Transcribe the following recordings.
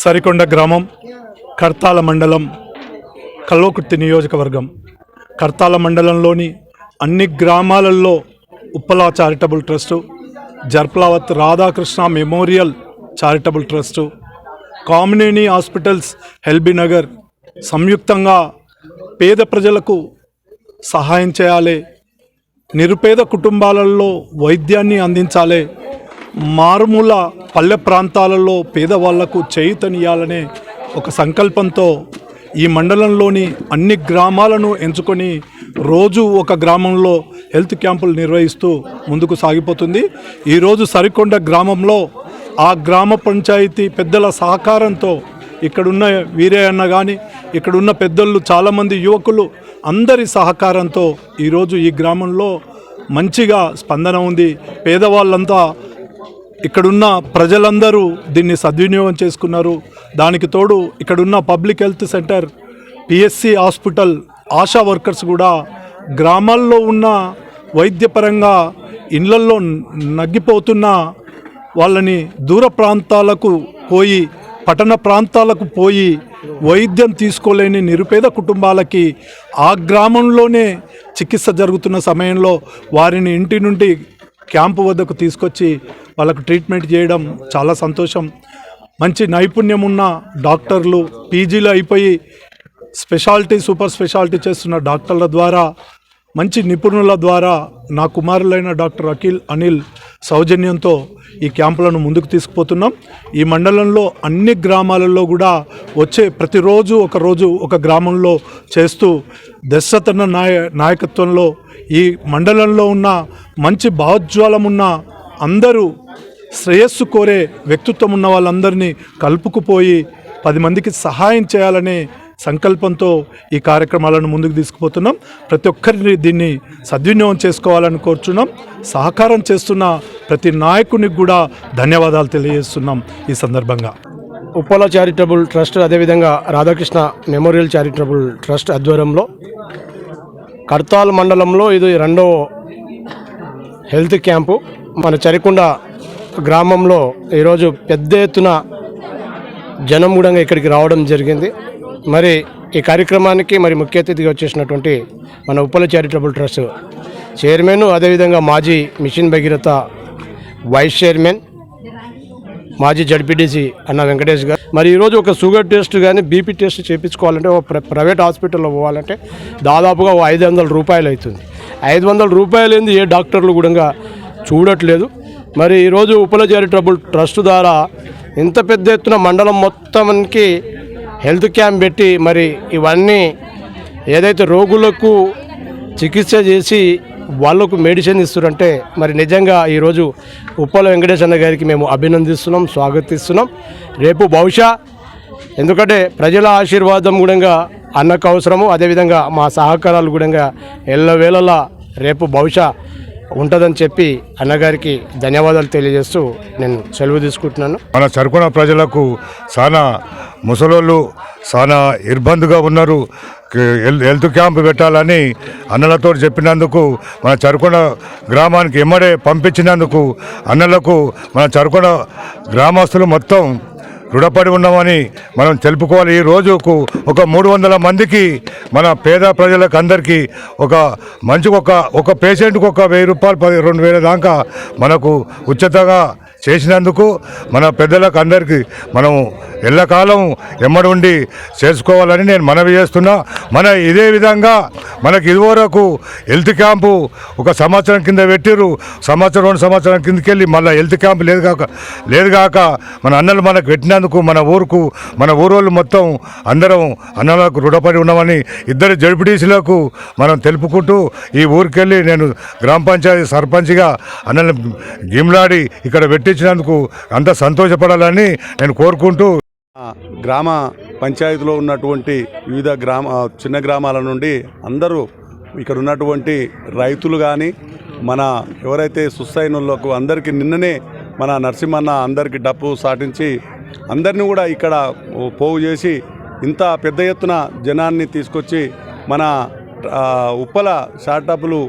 సరికొండ గ్రామం కర్తాల మండలం కల్వకుర్తి నియోజకవర్గం. కర్తాల మండలంలోని అన్ని గ్రామాలలో Uppala charitable trust Jarplavath Radhakrishna memorial charitable trust Kamineni hospitals LB Nagar సంయుక్తంగా పేద ప్రజలకు సహాయం చేయాలి నిరుపేద కుటుంబాలలో వైద్యాన్ని అందించాలి మారుమూల పల్లె ప్రాంతాలలో పేదవాళ్ళకు చేయుతనియాలనే ఒక సంకల్పంతో ఈ మండలంలోని అన్ని గ్రామాలను ఎంచుకొని రోజు ఒక గ్రామంలో హెల్త్ క్యాంపులు నిర్వహిస్తూ ముందుకు సాగిపోతుంది. ఈరోజు సరికొండ గ్రామంలో ఆ గ్రామ పంచాయతీ పెద్దల సహకారంతో ఇక్కడున్న వీరే అన్న కానీ ఇక్కడున్న పెద్దలు చాలామంది యువకులు అందరి సహకారంతో ఈరోజు ఈ గ్రామంలో మంచిగా స్పందన ఉంది. పేదవాళ్ళంతా ఇక్కడున్న ప్రజలందరూ దీన్ని సద్వినియోగం చేసుకున్నారు. దానికి తోడు ఇక్కడున్న public health centre PSC hospital ASHA workers కూడా గ్రామాల్లో ఉన్న వైద్యపరంగా ఇళ్ళల్లో నగ్గిపోతున్న వాళ్ళని దూర ప్రాంతాలకు పోయి పట్టణ ప్రాంతాలకు పోయి వైద్యం తీసుకోలేని నిరుపేద కుటుంబాలకి ఆ గ్రామంలోనే చికిత్స జరుగుతున్న సమయంలో వారిని ఇంటి నుండి క్యాంపు వద్దకు తీసుకొచ్చి వాళ్ళకు ట్రీట్మెంట్ చేయడం చాలా సంతోషం. మంచి నైపుణ్యం ఉన్న డాక్టర్లు పీజీలు అయిపోయి స్పెషాలిటీ సూపర్ స్పెషాలిటీ చేస్తున్న డాక్టర్ల ద్వారా మంచి నిపుణుల ద్వారా నా కుమారులైన డాక్టర్ అఖిల్ అనిల్ సౌజన్యంతో ఈ క్యాంపులను ముందుకు తీసుకుపోతున్నాం. ఈ మండలంలో అన్ని గ్రామాలలో కూడా వచ్చే ప్రతిరోజు ఒకరోజు ఒక గ్రామంలో చేస్తూ దశతన నాయ నాయకత్వంలో ఈ మండలంలో ఉన్న మంచి భావోజ్వాలం ఉన్న అందరూ శ్రేయస్సు కోరే వ్యక్తిత్వం ఉన్న వాళ్ళందరినీ కలుపుకుపోయి పది మందికి సహాయం చేయాలనే సంకల్పంతో ఈ కార్యక్రమాలను ముందుకు తీసుకుపోతున్నాం. ప్రతి ఒక్కరిని దీన్ని సద్వినియోగం చేసుకోవాలని కోరుచున్నాం. సహకారం చేస్తున్న ప్రతి నాయకునికి కూడా ధన్యవాదాలు తెలియజేస్తున్నాం ఈ సందర్భంగా. ఉప్పల చారిటబుల్ ట్రస్ట్ అదేవిధంగా రాధాకృష్ణ మెమోరియల్ చారిటబుల్ ట్రస్ట్ ఆధ్వర్యంలో కర్తాల్ మండలంలో ఇది రెండో హెల్త్ క్యాంపు. మన చరికొండ గ్రామంలో ఈరోజు పెద్ద ఎత్తున జనం కూడా ఇక్కడికి రావడం జరిగింది. మరి ఈ కార్యక్రమానికి మరి ముఖ్య అతిథిగా వచ్చేసినటువంటి మన ఉప్పల చారిటబుల్ ట్రస్ట్ చైర్మన్ అదేవిధంగా మాజీ మిషన్ భగీరథ వైస్ చైర్మన్ మాజీ జడ్పీటీసీ అన్న వెంకటేష్ గారు. మరి ఈరోజు ఒక షుగర్ టెస్ట్ కానీ బీపీ టెస్ట్ చేయించుకోవాలంటే ఒక ప్ర- ప్రైవేట్ హాస్పిటల్లో పోవాలంటే దాదాపుగా ఓ ఐదు వందల రూపాయలు అవుతుంది. ఐదు వందల రూపాయలు ఏంది? ఏ డాక్టర్లు కూడా చూడట్లేదు. మరి ఈరోజు ఉపల చారిటబుల్ ట్రస్ట్ ద్వారా ఇంత పెద్ద ఎత్తున మండలం మొత్తానికి హెల్త్ క్యాంప్ పెట్టి మరి ఇవన్నీ ఏదైతే రోగులకు చికిత్స చేసి వాళ్ళకు మెడిసిన్ ఇస్తున్నారంటే మరి నిజంగా ఈరోజు ఉప్పల వెంకటేష్ అన్న గారికి మేము అభినందిస్తున్నాం స్వాగతిస్తున్నాం. రేపు బహుశా ఎందుకంటే ప్రజల ఆశీర్వాదం కూడా అన్నకు అవసరము అదేవిధంగా మా సహకారాలు కూడా ఎల్లవేళలా రేపు బహుశా ఉంటుందని చెప్పి అన్నగారికి ధన్యవాదాలు తెలియజేస్తూ నేను సెలవు తీసుకుంటున్నాను. మన చరుకున ప్రజలకు చాలా ముసలోళ్ళు చాలా ఇబ్బందిగా ఉన్నారు. హెల్త్ క్యాంప్ పెట్టాలని అన్నలతో చెప్పినందుకు మన చరుకొండ గ్రామానికి ఎమ్మడే పంపించినందుకు అన్నలకు మన చరుకొండ గ్రామస్తులు మొత్తం రుణపడి ఉన్నామని మనం తెలుపుకోవాలి. ఈ రోజుకు ఒక మూడు వందల మందికి మన పేద ప్రజలకు అందరికీ ఒక మంచిగా ఒక ఒక పేషెంట్కి ఒక వెయ్యి రూపాయలు పది రెండు వేల దాకా మనకు ఉచితంగా చేసినందుకు మన పెద్దలకు అందరికీ మనం ఎల్లకాలం ఎమ్మడి ఉండి చేసుకోవాలని నేను మనవి చేస్తున్నా. మన ఇదే విధంగా మనకి ఇదివరకు హెల్త్ క్యాంపు ఒక సంవత్సరం కింద పెట్టిర్రు. సంవత్సరం రెండు సంవత్సరం కిందకెళ్ళి మళ్ళీ హెల్త్ క్యాంప్ లేదు కాక లేదు కాక మన అన్నలు మనకు పెట్టినందుకు మన ఊరుకు మన ఊరోళ్ళు మొత్తం అందరం అన్నలకు రుణపడి ఉన్నామని ఇద్దరు జడ్పీటీసీలకు మనం తెలుపుకుంటూ ఈ ఊరికెళ్ళి నేను గ్రామ పంచాయతీ సర్పంచ్గా అన్నలు గిమ్లాడి ఇక్కడ పెట్టి పెట్టించినందుకు అంత సంతోషపడాలని నేను కోరుకుంటూ గ్రామ పంచాయతీలో ఉన్నటువంటి వివిధ గ్రామ చిన్న గ్రామాల నుండి అందరూ ఇక్కడ ఉన్నటువంటి రైతులు కానీ మన ఎవరైతే సుస్థైనులకు అందరికీ నిన్ననే మన నరసింహన్న అందరికీ డప్పు సాటించి అందరినీ కూడా ఇక్కడ పోగు చేసి ఇంత పెద్ద ఎత్తున జనాన్ని తీసుకొచ్చి మన ఉప్పల స్టార్టప్లు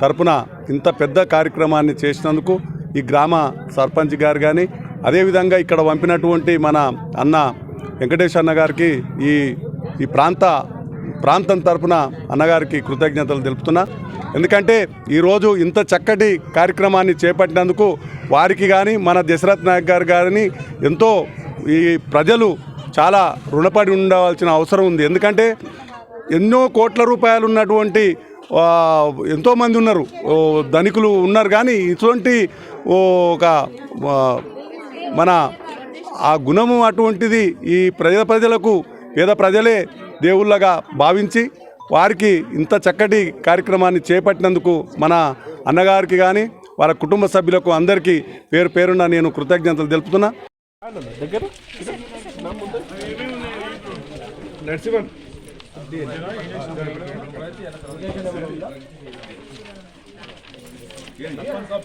తరపున ఇంత పెద్ద కార్యక్రమాన్ని చేసినందుకు ఈ గ్రామ సర్పంచ్ గారు కానీ అదేవిధంగా ఇక్కడ పంపినటువంటి మన అన్న వెంకటేష్ అన్న గారికి ఈ ఈ ప్రాంత ప్రాంతం తరపున అన్నగారికి కృతజ్ఞతలు తెలుపుతున్నా. ఎందుకంటే ఈరోజు ఇంత చక్కటి కార్యక్రమాన్ని చేపట్టినందుకు వారికి కానీ మన దశరథ్ నాయక్ గారు గారిని ఎంతో ఈ ప్రజలు చాలా రుణపడి ఉండవలసిన అవసరం ఉంది. ఎందుకంటే ఎన్నో కోట్ల రూపాయలు ఉన్నటువంటి ఎంతోమంది ఉన్నారు. ధనికులు ఉన్నారు కానీ ఇటువంటి ఒక మన ఆ గుణము అటువంటిది ఈ ప్రజల ప్రజలకు పేద ప్రజలే దేవుళ్ళగా భావించి వారికి ఇంత చక్కటి కార్యక్రమాన్ని చేపట్టినందుకు మన అన్నగారికి కానీ వాళ్ళ కుటుంబ సభ్యులకు అందరికీ పేరు పేరున నేను కృతజ్ఞతలు తెలుపుతున్నా. సార్